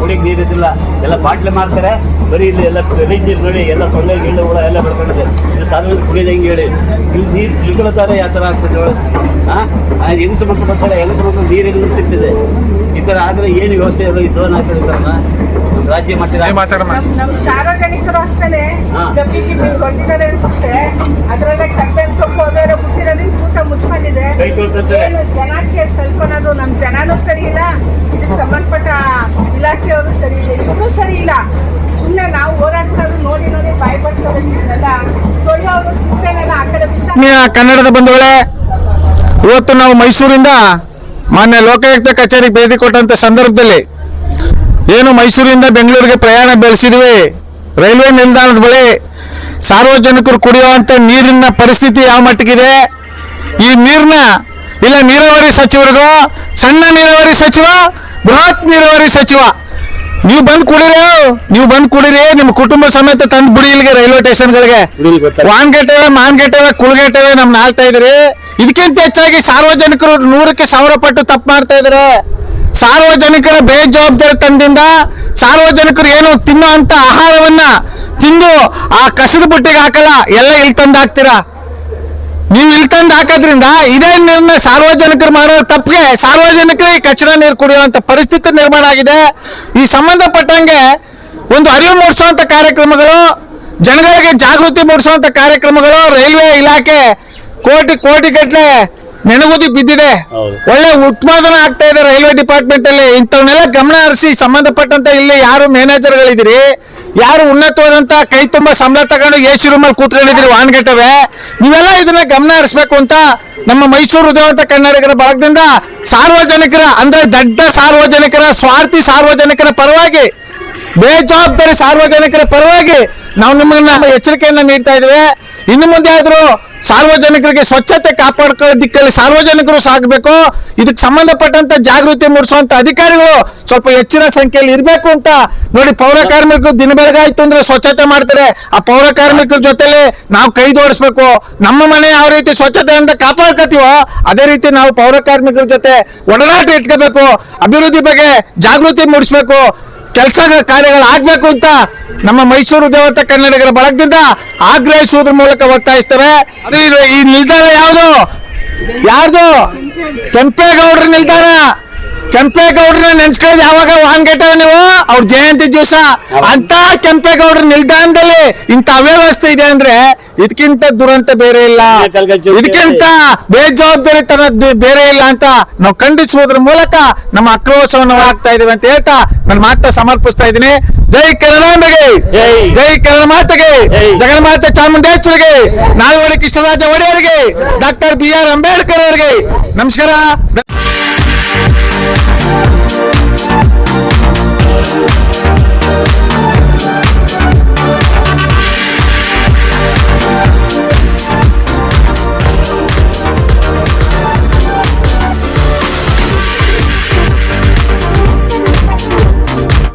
ಕುಡಿಯಕ್ಕೆ ನೀರು ಇದಿಲ್ಲ ಎಲ್ಲ ಬಾಟ್ಲಿ ಮಾಡ್ತಾರೆ ಬರೀ ಇಲ್ಲಿ ಎಲ್ಲ ನೀರು ನೋಡಿ ಎಲ್ಲ ಸೊಳ್ಳೆ ಗಿಳ್ಳೆ ಹುಳ ಎಲ್ಲ ಬೆಳ್ಕೊಂಡಿದೆ ಇದು ಸಾರ್ವಜನಿಕ ಕುಡಿಯೋದು ಹೆಂಗೆ ಹೇಳಿ. ಇಲ್ಲಿ ನೀರು ತಿಳ್ಕೊಳ್ತಾರೆ ಯಾವ ಥರ ಆಗ್ತದೆ ಹಾಂ ಹೆಂಗಸು ಮಕ್ಕಳು ಬರ್ತಾರೆ ಹೆಂಗಸು ಮಕ್ಕಳು ನೀರು ಎಲ್ಲಿ ಸಿಗ್ತಿದೆ? ಈ ಥರ ಆದರೆ ಏನು ವ್ಯವಸ್ಥೆ ಇಲ್ಲ ಇದು ನಮ್ಮ ರಾಜ್ಯ ಸಾರ್ವಜನಿಕರು ಅಷ್ಟೇ ಕೊಟ್ಟಿದ್ದಾರೆ ಅನ್ಸುತ್ತೆ. ಅದರಲ್ಲೇ ಕಟ್ಟೆನ್ ಸೊಪ್ಪು ಅದರ ಬಿಟ್ಟಿರೋದು ಊಟ ಮುಚ್ಕೊಂಡಿದೆ. ಜನಕ್ಕೆ ಸ್ವಲ್ಪನಾದ್ರು ನಮ್ ಜನನೂ ಸರಿ ಇಲ್ಲ. ಕನ್ನಡದ ಬಂಧುಗಳೇ, ಇವತ್ತು ನಾವು ಮೈಸೂರಿಂದ ಮಾನ್ಯ ಲೋಕಾಯುಕ್ತ ಕಚೇರಿಗೆ ಭೇಟಿ ಕೊಟ್ಟಂತ ಸಂದರ್ಭದಲ್ಲಿ ಏನು ಮೈಸೂರಿಂದ ಬೆಂಗಳೂರಿಗೆ ಪ್ರಯಾಣ ಬೆಳೆಸಿದ್ವಿ. ರೈಲ್ವೆ ನಿಲ್ದಾಣದ ಬಳಿ ಸಾರ್ವಜನಿಕರು ಕುಡಿಯುವಂತ ನೀರಿನ ಪರಿಸ್ಥಿತಿ ಯಾವ ಮಟ್ಟಿಗಿದೆ? ಈ ನೀರನ್ನ ಇಲ್ಲ ನೀರಾವರಿ ಸಚಿವರಿಗೂ, ಸಣ್ಣ ನೀರಾವರಿ ಸಚಿವ, ಬೃಹತ್ ನೀರಾವರಿ ಸಚಿವ ನೀವು ಬಂದು ಕುಡಿರಿ ನೀವು ಬಂದು ಕುಡಿರಿ ನಿಮ್ಮ ಕುಟುಂಬ ಸಮೇತ ತಂದ್ ಬಿಡಿ ಇಲ್ಲಿಗೆ ರೈಲ್ವೆ ಸ್ಟೇಷನ್ ಗಳಿಗೆ ಗೊತ್ತಾ? ವಾನ್ಗೆಟ್ಟವೆ ಮಾನ್ಗೆಟ್ಟವೆ ನಮ್ ನಾಳ್ತಾ ಇದ್ರಿ ಇದಕ್ಕಿಂತ ಹೆಚ್ಚಾಗಿ ಸಾರ್ವಜನಿಕರು ನೂರಕ್ಕೆ ಸಾವಿರ ಪಟ್ಟು ತಪ್ಪು ಮಾಡ್ತಾ ಇದಾರೆ ಸಾರ್ವಜನಿಕರ ಬೇಜವಾಬ್ದಾರಿ ತಂದಿಂದ ಸಾರ್ವಜನಿಕರು ಏನು ತಿನ್ನೋ ಅಂತ ಆಹಾರವನ್ನ ತಿಂದು ಆ ಕಸದ ಬುಟ್ಟಿಗೆ ಹಾಕಲ್ಲ ಎಲ್ಲ ಇಲ್ಲಿ ತಂದು ಹಾಕ್ತೀರಾ ನೀವು ಇಲ್ಲಿ ತಂದು ಹಾಕೋದ್ರಿಂದ ಇದೇ ನೀರನ್ನ ಸಾರ್ವಜನಿಕರು ಮಾಡೋ ತಪ್ಪಿಗೆ ಸಾರ್ವಜನಿಕರಿಗೆ ಕಚ್ಚಡ ನೀರು ಕುಡಿಯುವಂತ ಪರಿಸ್ಥಿತಿ ನಿರ್ಮಾಣ ಆಗಿದೆ. ಈ ಸಂಬಂಧಪಟ್ಟಂಗೆ ಒಂದು ಅರಿವು ಮೂಡಿಸುವಂತ ಕಾರ್ಯಕ್ರಮಗಳು ಜನಗಳಿಗೆ ಜಾಗೃತಿ ಮೂಡಿಸುವಂತ ಕಾರ್ಯಕ್ರಮಗಳು ರೈಲ್ವೆ ಇಲಾಖೆ ಕೋಟಿ ಕೋಟಿ ಗಟ್ಟಲೆ ನೆನಗುದಿ ಬಿದ್ದಿದೆ. ಒಳ್ಳೆ ಉತ್ಪಾದನೆ ಆಗ್ತಾ ಇದೆ ರೈಲ್ವೆ ಡಿಪಾರ್ಟ್ಮೆಂಟ್ ಅಲ್ಲಿ ಇಂಥವನ್ನೆಲ್ಲ ಗಮನ ಹರಿಸಿ ಸಂಬಂಧಪಟ್ಟಂತ ಇಲ್ಲಿ ಯಾರು ಮ್ಯಾನೇಜರ್ಗಳಿದ್ದೀರಿ ಯಾರು ಉನ್ನತವಾದಂತ ಕೈ ತುಂಬಾ ಸಂಬಳ ತಗೊಂಡು ಎ ಸಿ ರೂಮಲ್ಲಿ ಕೂತ್ಕೊಂಡಿದ್ದೀರಿ ವಾನ್ಗೆಟ್ಟವೆ? ನೀವೆಲ್ಲ ಇದನ್ನ ಗಮನ ಹರಿಸ್ಬೇಕು ಅಂತ ನಮ್ಮ ಮೈಸೂರು ಉದಯವಂತ ಕನ್ನಡಿಗರ ಭಾಗದಿಂದ ಸಾರ್ವಜನಿಕರ, ಅಂದ್ರೆ ದಡ್ಡ ಸಾರ್ವಜನಿಕರ, ಸ್ವಾರ್ಥಿ ಸಾರ್ವಜನಿಕರ ಪರವಾಗಿ, ಬೇಜವಾಬ್ದಾರಿ ಸಾರ್ವಜನಿಕರ ಪರವಾಗಿ ನಾವು ನಿಮ್ಮನ್ನ ಎಚ್ಚರಿಕೆಯನ್ನ ನೀಡ್ತಾ ಇದ್ದೇವೆ. ಇನ್ನು ಮುಂದೆ ಆದ್ರೂ ಸಾರ್ವಜನಿಕರಿಗೆ ಸ್ವಚ್ಛತೆ ಕಾಪಾಡ್ಕೊಳ್ಳೋ ದಿಕ್ಕಲ್ಲಿ ಸಾರ್ವಜನಿಕರು ಸಾಗಬೇಕು ಇದಕ್ಕೆ ಸಂಬಂಧಪಟ್ಟಂತ ಜಾಗೃತಿ ಮೂಡಿಸುವಂತ ಅಧಿಕಾರಿಗಳು ಸ್ವಲ್ಪ ಹೆಚ್ಚಿನ ಸಂಖ್ಯೆಯಲ್ಲಿ ಇರಬೇಕು ಅಂತ ನೋಡಿ ಪೌರ ಕಾರ್ಮಿಕರು ದಿನ ಬೆಳಗಾಯ್ತು ಅಂದ್ರೆ ಸ್ವಚ್ಛತೆ ಮಾಡ್ತಾರೆ. ಆ ಪೌರ ಕಾರ್ಮಿಕರ ಜೊತೆಲಿ ನಾವು ಕೈ ಜೋಡಿಸ್ಬೇಕು. ನಮ್ಮ ಮನೆ ಯಾವ ರೀತಿ ಸ್ವಚ್ಛತೆಯಿಂದ ಕಾಪಾಡ್ಕೋತೀವೋ, ಅದೇ ರೀತಿ ನಾವು ಪೌರ ಕಾರ್ಮಿಕರ ಜೊತೆ ಒಡನಾಟ ಇಟ್ಕೋಬೇಕು. ಅಭಿವೃದ್ಧಿ ಬಗ್ಗೆ ಜಾಗೃತಿ ಮೂಡಿಸ್ಬೇಕು. ಕೆಲಸ ಕಾರ್ಯಗಳು ಆಗ್ಬೇಕು ಅಂತ ನಮ್ಮ ಮೈಸೂರು ದೇವತಾ ಕನ್ನಡಿಗರ ಬಳಗದಿಂದ ಆಗ್ರಹಿಸುವುದ್ರ ಮೂಲಕ ಒತ್ತಾಯಿಸ್ತೇವೆ. ಅದೇ ಈ ನಿಲ್ದಾಣ ಯಾವುದು? ಯಾರ್ದು? ಕೆಂಪೇಗೌಡರ ನಿಲ್ದಾಣ. ಕೆಂಪೇಗೌಡರನ್ನ ನೆನ್ಸ್ಕೊಳ್ಳೋದು ಯಾವಾಗ ವಾನ್ಗೆಟ್ಟವ ನೀವು? ಅವ್ರ ಜಯಂತಿ ದಿವಸ. ಅಂತ ಕೆಂಪೇಗೌಡ್ರ ನಿಲ್ದಾಣದಲ್ಲಿ ಇಂಥ ಅವ್ಯವಸ್ಥೆ ಇದೆ ಅಂದ್ರೆ ಇದಕ್ಕಿಂತ ದುರಂತ ಬೇರೆ ಇಲ್ಲ. ಇದಕ್ಕಿಂತ ಬೇಜವಾಬ್ದಾರಿತನ ಬೇರೆ ಇಲ್ಲ ಅಂತ ನಾವು ಖಂಡಿಸುವುದ್ರ ಮೂಲಕ ನಮ್ಮ ಆಕ್ರೋಶವನ್ನು ಹಾಕ್ತಾ ಇದೀವಿ ಅಂತ ಹೇಳ್ತಾ ನನ್ನ ಮಾತ ಸಮರ್ಪಿಸ್ತಾ ಇದ್ದೀನಿ. ಜೈ ಕನ್ನಡಾಂಬೆಗೆ ಜೈ. ಕನ್ನಡ ಮಾತೆಗೆ. ಜಗನ್ಮಾತೆ ಚಾಮುಂಡೇಶ್ವರಿಗೆ. ನಾಲ್ವಡಿ ಕೃಷ್ಣರಾಜ ಒಡೆಯರಿಗೆ. ಡಾಕ್ಟರ್ ಬಿ ಆರ್ ಅಂಬೇಡ್ಕರ್ ಅವರಿಗೆ. ನಮಸ್ಕಾರ.